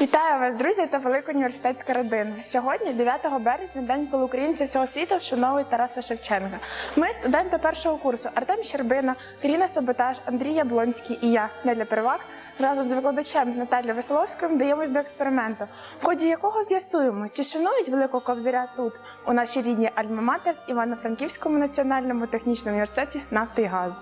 Вітаю вас, друзі та велика університетська родина. Сьогодні, 9 березня, день, коли українці всього світу вшановують Тараса Шевченка. Ми, студенти першого курсу Артем Щербина, Каріна Саботаж, Андрій Яблонський і я, Неля Первак, разом з викладачем Наталією Веселовською вдаємось до експерименту, в ході якого з'ясуємо, чи шанують великого кобзаря тут, у нашій рідній Альма-Матер Івано-Франківському національному технічному університеті нафти і газу.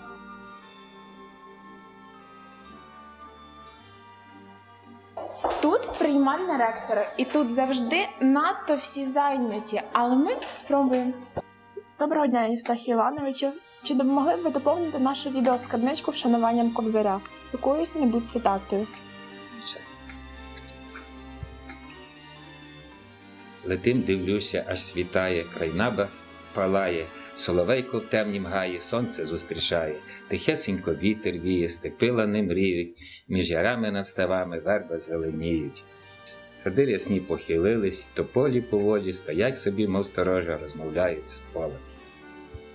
Приймальна ректора, і тут завжди надто всі зайняті, але ми спробуємо. Доброго дня, Євстахію Івановичу. Чи допомогли б ви доповнити нашу відеоскарбничку вшануванням кобзаря? Якоюсь небудь цитатою. Летим, дивлюся, аж світає, крайнаба палає, соловейко в темнім гаї, сонце зустрічає, тихесенько вітер віє, степи лани мріють, між ярами над ставами верба зеленіють. Сади рясні похилились, тополі по воді стоять собі, мов сторожа, розмовляють з полем.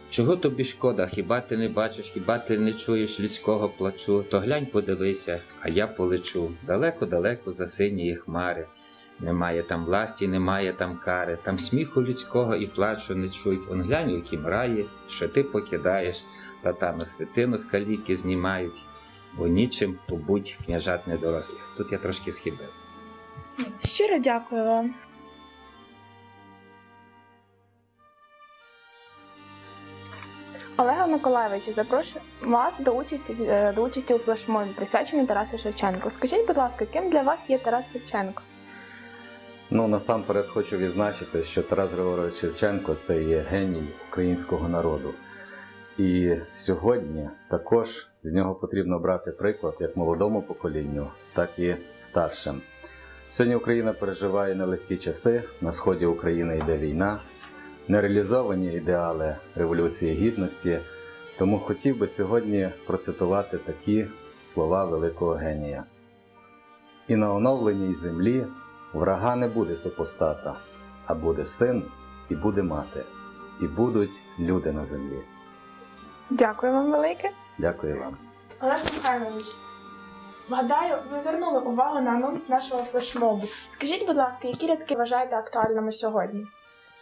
Чого тобі шкода, хіба ти не бачиш, хіба ти не чуєш людського плачу, то глянь подивися, а я полечу далеко-далеко за синіє хмари. Немає там власті, немає там кари, там сміху людського і плачу не чують. Он глянь, у яким раї, що ти покидаєш, та там на святину з каліки знімають, бо нічим побудь княжат недорослих. Тут я трошки схибив. Щиро дякую вам. Олега Миколаєвича, запрошую вас до участі е, до участі у флешмобі, присвяченій Тарасу Шевченку. Скажіть, будь ласка, ким для вас є Тарас Шевченко? Ну, насамперед хочу відзначити, що Тарас Григорович Шевченко це є геній українського народу. І сьогодні також з нього потрібно брати приклад як молодому поколінню, так і старшим. Сьогодні Україна переживає нелегкі часи. На сході України йде війна, нереалізовані ідеали Революції Гідності. Тому хотів би сьогодні процитувати такі слова великого генія. І на оновленій землі Врага не буде супостата, а буде син і буде мати, і будуть люди на землі. Дякую вам велике. Дякую вам. Олег Михайлович, гадаю, ви звернули увагу на анонс нашого флешмобу. Скажіть, будь ласка, які рядки вважаєте актуальними сьогодні?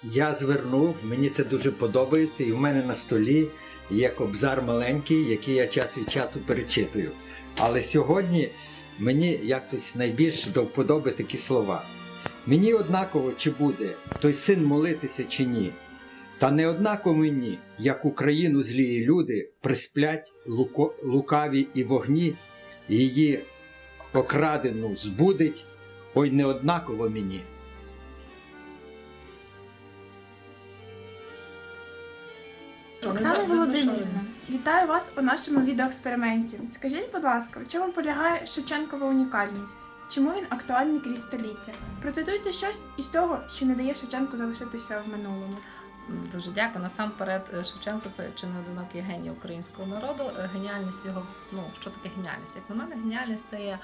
Я звернув, мені це дуже подобається, і в мене на столі є кобзар маленький, який я час від часу перечитую. Але сьогодні мені якось найбільш до вподоби такі слова. Мені однаково, чи буде той син молитися чи ні. Та не однаково мені, як Україну злії люди присплять лукаві і вогні, її окрадену збудить, ой не однаково мені. Оксана Володимирівна, вітаю вас у нашому відеоексперименті. Скажіть, будь ласка, в чому полягає Шевченкова унікальність? Чому він актуальний крізь століття? Процитуйте щось із того, що не дає Шевченку залишитися в минулому. Дуже дякую. Насамперед, е, Шевченко це чи не одинокий геній українського народу. Е, Геніальність його ну що таке геніальність? Як на мене, геніальність це є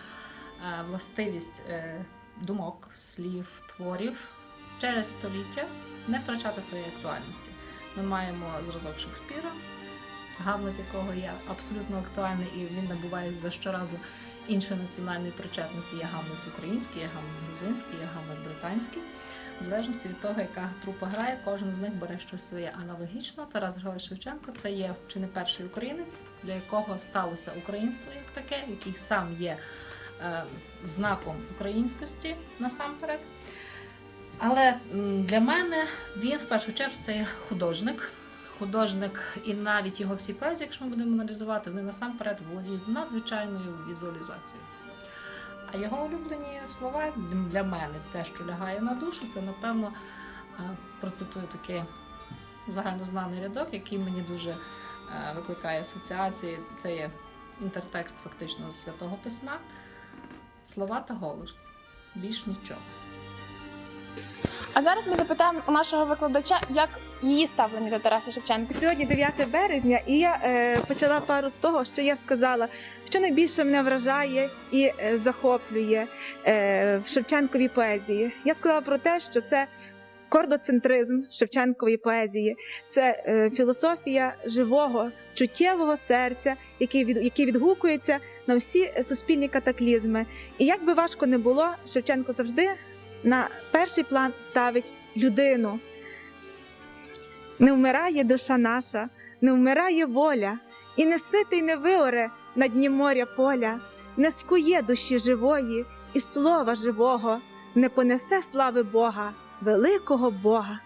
е, властивість думок, слів, творів через століття не втрачати своєї актуальності. Ми маємо зразок Шекспіра, Гамлет, якого є абсолютно актуальний, і він набуває за щоразу іншої національної причетності. Є Гамлет український, є Гамлет грузинський, є Гамлет британський. В залежності від того, яка трупа грає, кожен з них бере щось своє. Аналогічно, Тарас Григорович Шевченко це є чи не перший українець, для якого сталося українство як таке, який сам є е, знаком українськості насамперед. Але для мене він в першу чергу це є художник. Художник, і навіть його всі поезії, якщо ми будемо аналізувати, вони насамперед володіють надзвичайною візуалізацією. А його улюблені слова для мене, те, що лягає на душу, це напевно е, процитую такий загальнознаний рядок, який мені дуже е, викликає асоціації. Це є інтертекст фактично з святого письма. Слова та голос. Більш нічого. А зараз ми запитаємо у нашого викладача, як її ставлення до Тараса Шевченка. Сьогодні 9 березня, і я е, почала пару з того, що я сказала, що найбільше мене вражає і е, захоплює е, в Шевченковій поезії. Я сказала про те, що це кордоцентризм Шевченкової поезії. Це е, філософія живого, чуттєвого серця, який, від, який відгукується на всі суспільні катаклізми. І як би важко не було, Шевченко завжди на перший план ставить людину. Не вмирає душа наша, не вмирає воля, і не ситий не виоре на дні моря поля, не скує душі живої і слова живого, не понесе слави Бога, великого Бога.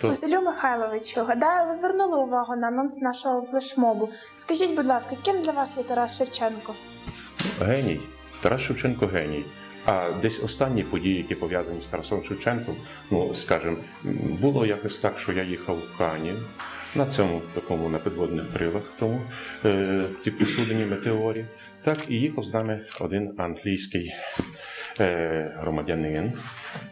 То- Василю Михайловичу, гадаю, ви звернули увагу на анонс нашого флешмобу. Скажіть, будь ласка, ким для вас є Тарас Шевченко? Геній. Тарас Шевченко геній. А десь останні події, які пов'язані з Тарасом Шевченком, ну скажімо, було якось так, що я їхав в Кані на цьому такому на підводних крилах, тому е, ті посудені метеорі. Так і їхав з нами один англійський е, громадянин,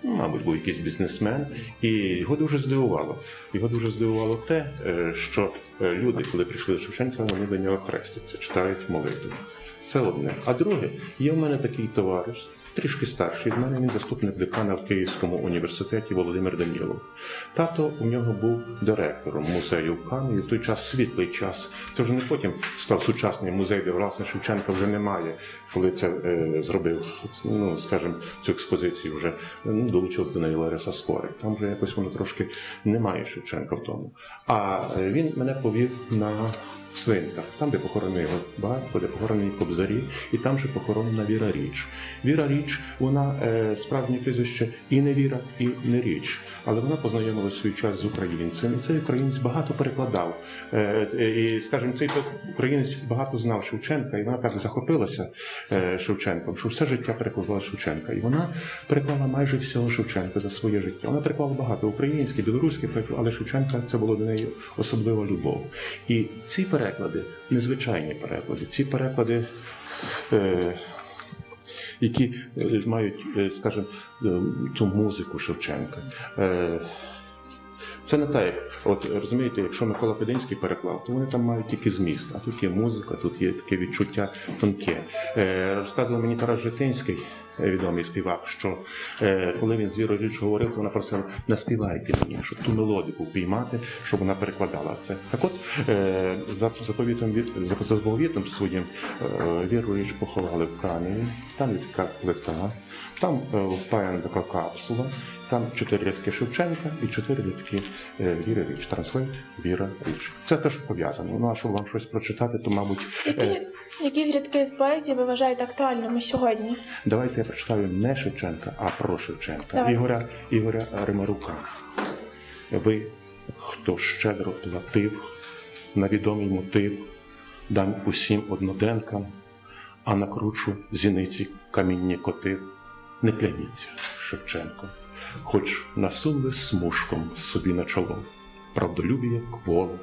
мабуть, був якийсь бізнесмен, і його дуже здивувало. Його дуже здивувало те, е, що е, люди, коли прийшли до Шевченка, вони до нього хрестяться, читають молитву. Це одне. А друге, є в мене такий товариш, трішки старший від мене, він заступник декана в Київському університеті Володимир Данілов. Тато у нього був директором музею в Кані, в той час світлий час. Це вже не потім став сучасний музей, де власне Шевченка вже немає, коли це е, зробив, ну скажімо, цю експозицію вже ну, долучився до неї Лариса Скорик. Там вже якось воно трошки немає Шевченка в тому. А е, він мене повів на цвинтар, там, де похоронений його батько, де похоронені кобзарі, і там же похоронена Віра Річ. Віра Річ, вона е, справжнє прізвище і не Віра, і не Річ. Але вона познайомилася свій час з українцем. І цей українець багато перекладав. Е, е, і, скажімо, цей українець багато знав Шевченка, і вона так захопилася Шевченком, що все життя перекладала Шевченка. І вона переклала майже всього Шевченка за своє життя. Вона переклала багато українських, білоруських але Шевченка це було до неї особлива любов. І ці переклади, незвичайні переклади, ці переклади. Е, які е, мають, е, скажімо, е, ту музику Шевченка. Це не так, як от розумієте, якщо Микола Фединський переклав, то вони там мають тільки зміст, а тут є музика, тут є таке відчуття тонке. Розказував мені Тарас Житинський, відомий співак, що е, коли він з Вірою Річ говорив, то вона просила, наспівайте мені, щоб ту мелодику впіймати, щоб вона перекладала це. Так от е, за заповітом за заповітом своїм е, Віру Річ поховали в Каневі, там є така плита, там е, впаяна така капсула, там чотири рядки Шевченка і чотири рядки е, Віри Річ. Транслейт Віра Річ. Це теж пов'язано. Ну а щоб вам щось прочитати, то мабуть. Які, е, які з рядки з поезії ви вважаєте актуальними сьогодні? Давайте я прочитаю не Шевченка, а про Шевченка. Давай. Ігоря, Ігоря Римарука. Ви, хто щедро платив на відомий мотив, дань усім одноденкам, а на кручу зіниці камінні котив. Не кляніться, Шевченко, хоч насунули смужком собі на чоло, правдолюбі, як воло,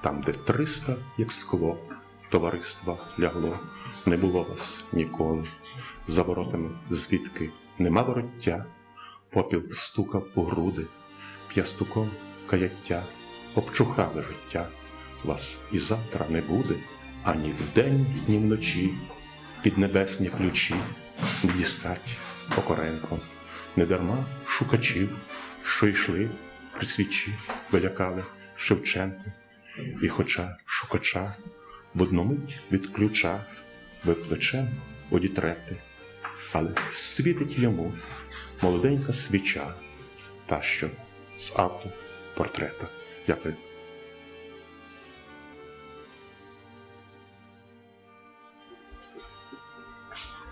там, де триста, як скло, товариства лягло, не було вас ніколи. За воротами звідки нема вороття, попіл стукав у груди, п'ястуком каяття, обчухали життя. Вас і завтра не буде, ані вдень, ні вночі, під небесні ключі дістать окоренко. Недарма шукачів, що йшли при свічі, вилякали Шевченко, і хоча шукача в одну від ключа ви плечем одітрете, але світить йому молоденька свіча, та що з автопортрета. Дякую.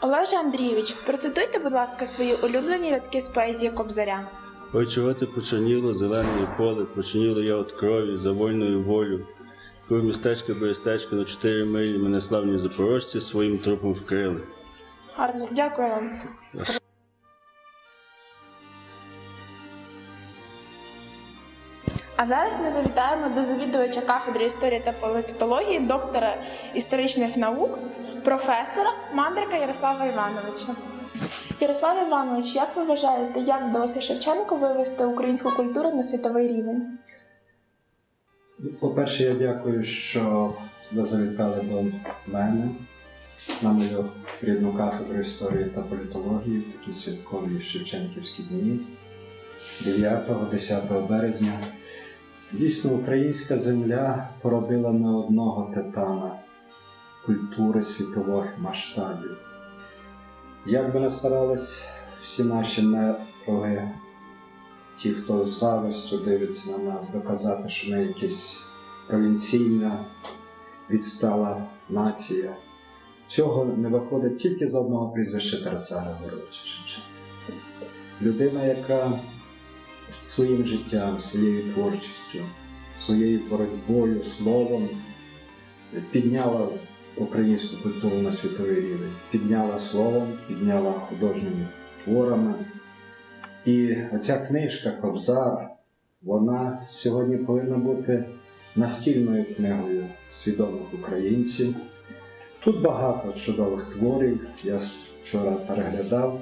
Олеже Андрійович, процитуйте, будь ласка, свої улюблені рядки з поезії Кобзаря. Ой, чого ти почерніло зелене поле, почерніло я від крові за вольною волю. Коли містечко берестечко на чотири милі мене славні запорожці своїм трупом вкрили. Гарно, дякую вам. А зараз ми завітаємо до завідувача кафедри історії та політології, доктора історичних наук, професора Мандрика Ярослава Івановича. Ярослав Іванович, як ви вважаєте, як вдалося Шевченку вивести українську культуру на світовий рівень? По-перше, я дякую, що ви завітали до мене на мою рідну кафедру історії та політології в такі святкові Шевченківські дні 9-10 березня. Дійсно, українська земля породила не одного титана культури світових масштабів. Як би не старались всі наші недруги, ті, хто з завистю дивиться на нас, доказати, що ми якась провінційна, відстала нація, цього не виходить тільки з одного прізвища Тараса Григоровича Шевченка. Людина, яка своїм життям, своєю творчістю, своєю боротьбою, словом підняла українську культуру на світовий рівень, підняла словом, підняла художніми творами. І оця книжка Кобзар, вона сьогодні повинна бути настільною книгою свідомих українців. Тут багато чудових творів, я вчора переглядав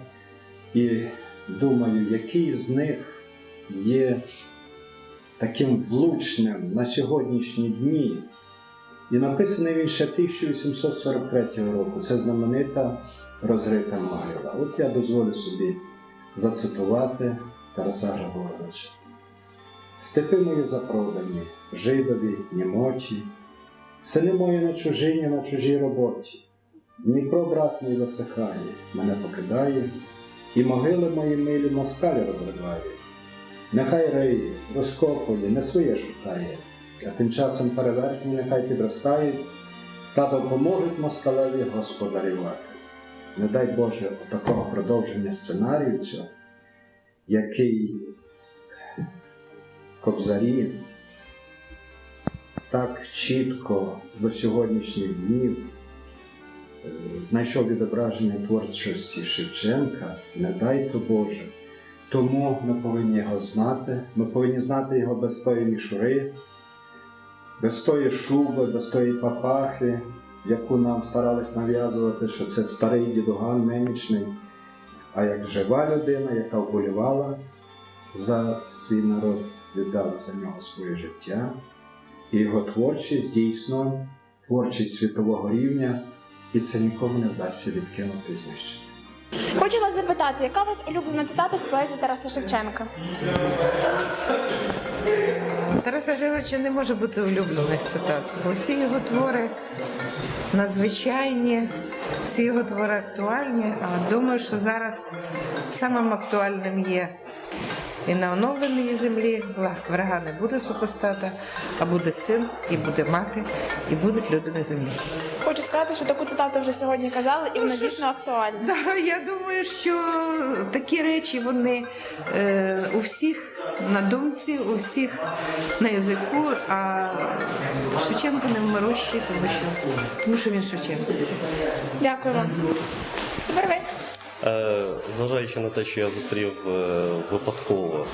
і думаю, який з них є таким влучним на сьогоднішні дні. І написаний він ще 1843 року. Це знаменита розрита могила. От я дозволю собі зацитувати Тараса Григоровича. Степи мої запродані, жидові, німоті, сини мої на чужині, на чужій роботі. Дніпро, брат мій, висихає, мене покидає, і могили мої милі москалі розриває. Нехай риє, розкопує, не своє шукає, а тим часом переверхні нехай підростають та допоможуть москалеві господарювати. Не дай Боже такого продовження сценарію цього, який кобзарі так чітко до сьогоднішніх днів е, знайшов відображення творчості Шевченка, не дай то Боже. Тому ми повинні його знати, ми повинні знати його без тої мішури, без тої шуби, без тої папахи, яку нам старались нав'язувати, що це старий дідуган немічний, а як жива людина, яка вболівала за свій народ, віддала за нього своє життя. І його творчість дійсно творчість світового рівня, і це нікому не вдасться відкинути і знищити. Хочу вас запитати, яка у вас улюблена цитата з поезії Тараса Шевченка? Тараса Григоровича не може бути улюблених цитат, бо всі його твори надзвичайні, всі його твори актуальні. А думаю, що зараз самим актуальним є і на оновленій землі врага не буде супостата, а буде син, і буде мати, і будуть люди на землі. Хочу сказати, що таку цитату вже сьогодні казали, і вона дійсно актуальна. Да, я думаю, що такі речі вони е, у всіх на думці, у всіх на язику, а Шевченко не вмирущий, тому що, тому що він Шевченко. Дякую вам. Тепер ви. Е, Зважаючи на те, що я зустрів е, випадково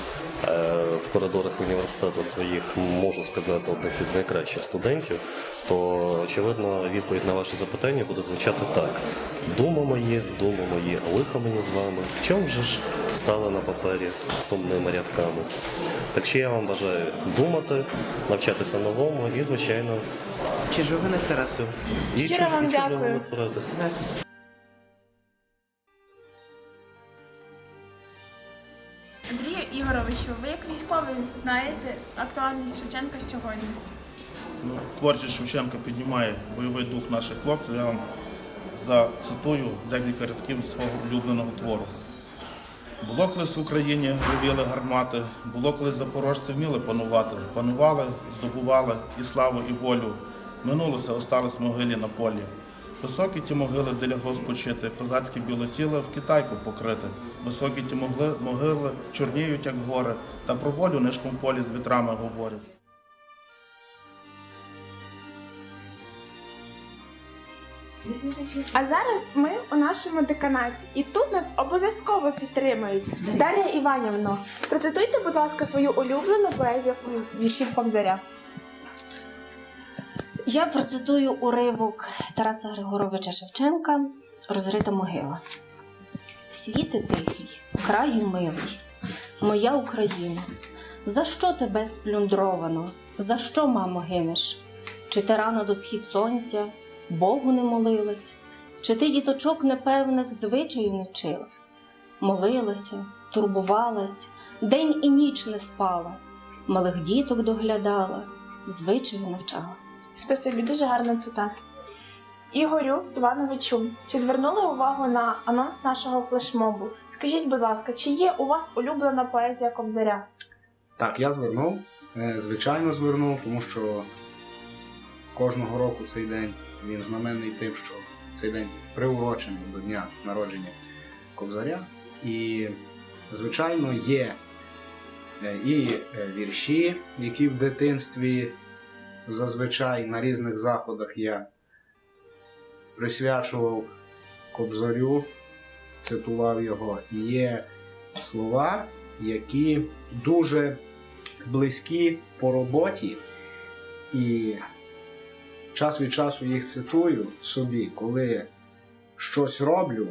е, в коридорах університету своїх, можу сказати, одних із найкращих студентів, то очевидно відповідь на ваше запитання буде звучати так: дума мої, дума мої, а лихо мені з вами. Чом же ж стали на папері сумними рядками? Так що я вам бажаю думати, навчатися новому і, звичайно, Чужого не царався. і Щиро чужого- вам дякую. Ігоровичу, ви як військовий знаєте актуальність Шевченка сьогодні? Ну, творчість Шевченка піднімає бойовий дух наших хлопців. Я вам зацитую декілька рядків свого улюбленого твору. Було колись в Україні ревіли гармати, було колись запорожці вміли панувати. Панували, здобували і славу, і волю. Минулося, осталось могилі на полі. Високі ті могили, де лягло спочити, козацькі білотіли в китайку покрити. Високі ті могили, могили чорніють, як гори, та про волю нишком полі з вітрами говорять. А зараз ми у нашому деканаті, і тут нас обов'язково підтримують. Дар'я Іванівно, процитуйте, будь ласка, свою улюблену поезію віршів Кобзаря. Я процитую уривок Тараса Григоровича Шевченка Розрита могила. Світи тихий, краю милий, моя Україна, за що тебе сплюндровано? За що, мамо, гинеш? Чи ти рано до схід сонця Богу не молилась? Чи ти діточок непевних звичаїв не вчила? Молилася, турбувалась, день і ніч не спала, малих діток доглядала, звичаю навчала. Спасибі, дуже гарна цитата. Ігорю Івановичу, чи звернули увагу на анонс нашого флешмобу? Скажіть, будь ласка, чи є у вас улюблена поезія Кобзаря? Так, я звернув. Е, Звичайно, звернув, тому що кожного року цей день він знаменний тим, що цей день приурочений до дня народження Кобзаря. І, звичайно, є е, і е, вірші, які в дитинстві зазвичай на різних заходах я присвячував Кобзарю, цитував його. Є слова, які дуже близькі по роботі, і час від часу їх цитую собі, коли щось роблю,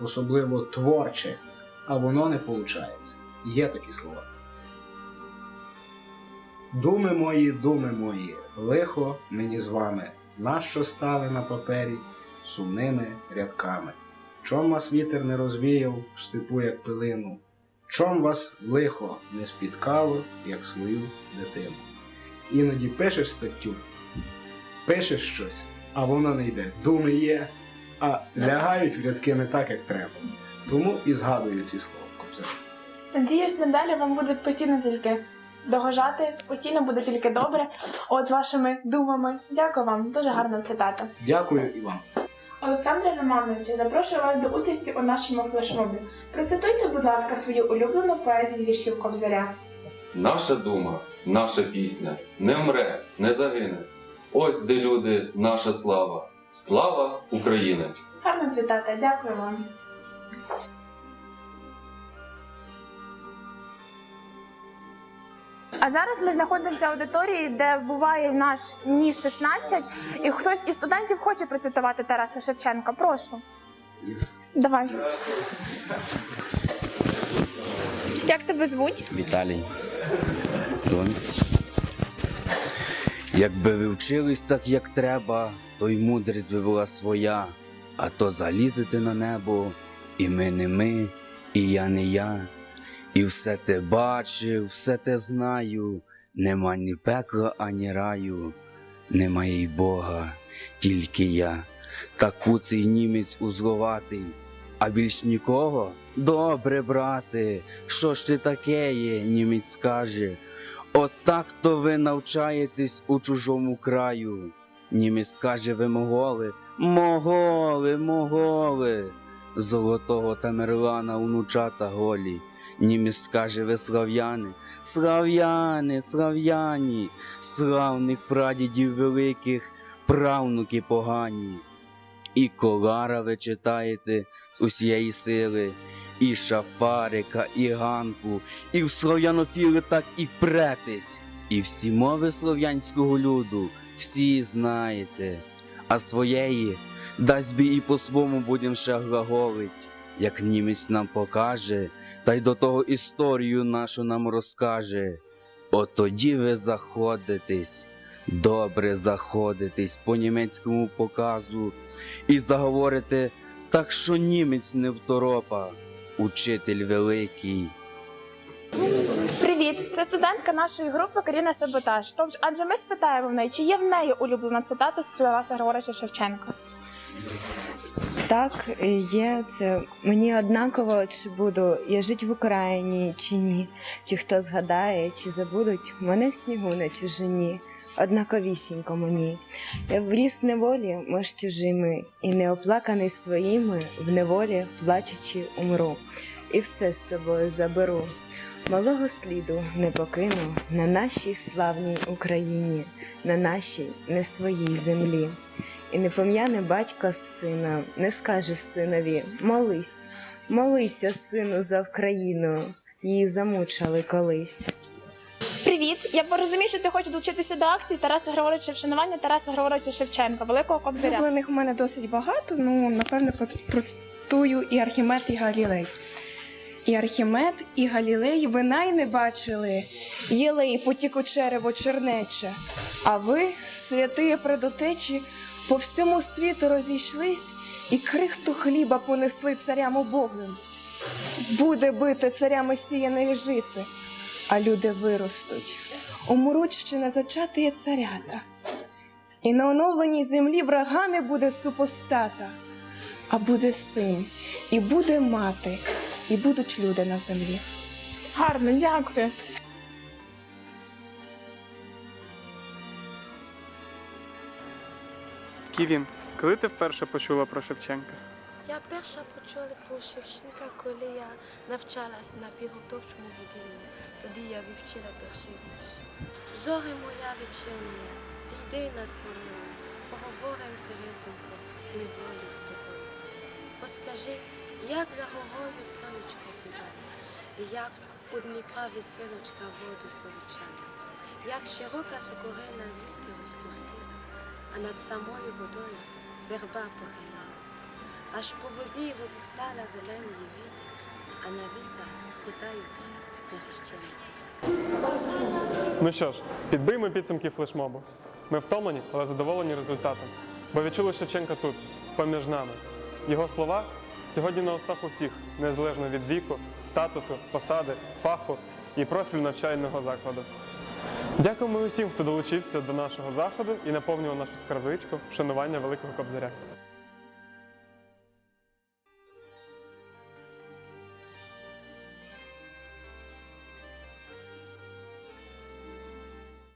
особливо творче, а воно не виходить. Є такі слова. Думи мої, думи мої, лихо мені з вами, нащо стали на папері сумними рядками. Чом вас вітер не розвіяв в степу, як пилину, чом вас лихо не спіткало, як свою дитину. Іноді пишеш статтю, пишеш щось, а воно не йде. Думи є, а лягають в рядки не так, як треба. Тому і згадую ці слова Кобзаря. Надіюсь, надалі вам буде постійно тільки догожати, постійно буде тільки добре. От з вашими думами. Дякую вам, дуже гарна цитата. Дякую і вам. Олександре Романовичу, запрошую вас до участі у нашому флешмобі. Процитуйте, будь ласка, свою улюблену поезію з віршів Кобзаря. Наша дума, наша пісня не вмре, не загине. Ось де люди, наша слава. Слава України! Гарна цитата, дякую вам. А зараз ми знаходимося в аудиторії, де буває наш ні 16, і хтось із студентів хоче процитувати Тараса Шевченка. Прошу. Давай. Як тебе звуть? Віталій. Дон. Якби ви вчились так, як треба, то й мудрість би була своя, а то залізете на небо, і ми не ми, і я не я. І все те бачив, все те знаю, нема ні пекла, ані раю, немає й Бога, тільки я, та куций німець узловатий, а більш нікого? Добре, брате, що ж ти таке є, німець скаже. Отак то ви навчаєтесь у чужому краю. Німець скаже, ви моголи, моголи, моголи. Золотого Тамерлана внучата голі. Німець скаже, ви слав'яни, слав'яни, слав'яні, славних прадідів великих, правнуки погані. І колара ви читаєте з усієї сили, і шафарика, і ганку, і в слов'янофіли так і претесь, і всі мови слов'янського люду, всі знаєте, а своєї дасть би і по-свому будем ще глаголить, як німець нам покаже, та й до того історію нашу нам розкаже. От тоді ви заходитесь, добре заходитесь по німецькому показу і заговорите так, що німець не второпа, учитель великий. Привіт, це студентка нашої групи Каріна Саботаж. Тобто, адже ми спитаємо в неї, чи є в неї улюблена цитата з Тараса Григоровича Шевченка. Так, є це мені однаково, чи буду я жити в Україні чи ні, чи хто згадає, чи забудуть мене в снігу на чужині. Однаковісінько мені. Я в неволі між чужими, і неоплаканий своїми в неволі плачучи умру, і все з собою заберу. Малого сліду не покину на нашій славній Україні, на нашій не своїй землі. І не пом'яне батько сина, не скаже синові молись, молися, сину, за Вкраїну, її замучили колись. Привіт! Я порозумію, що ти хочеш долучитися до акції Тараса Григоровича вшанування Тараса Григоровича Шевченка, великого кобзаря. Улюблених у мене досить багато, ну напевне процитую і Архімед, і Галілей. І Архімед, і Галілей ви най не бачили, єлей потіку черево чернече, а ви, святиє предотечі, по всьому світу розійшлись і крихту хліба понесли царям убогим. Буде бити царями сіяне і жити, а люди виростуть, умруть ще не зачатиє царята. І на оновленій землі врага не буде супостата, а буде син, і буде мати, і будуть люди на землі. Гарно, дякую. Ківін, коли ти вперше почула про Шевченка? Я перша почула про Шевченка, коли я навчалась на підготовчому відділенні. Тоді я вивчила перший вірш. Зоре моя вечірня, зійди над полем, поговорим Тересенько в неволі з тобою. Розкажи, як за горою сонечко сідає, і як у Дніпра веселочка воду позичає, як широка сокорина віти розпустила, а над самою водою верба похилилась. Аж по воді розіслала зелені віти, а на вітах питаються мерещені діти. Ну що ж, підбиймо підсумки флешмобу. Ми втомлені, але задоволені результатом. Бо відчули Шевченка тут, поміж нами. Його слова сьогодні на устах у всіх, незалежно від віку, статусу, посади, фаху і профілю навчального закладу. Дякуємо усім, хто долучився до нашого заходу і наповнював нашу скарбничку вшанування Великого Кобзаря.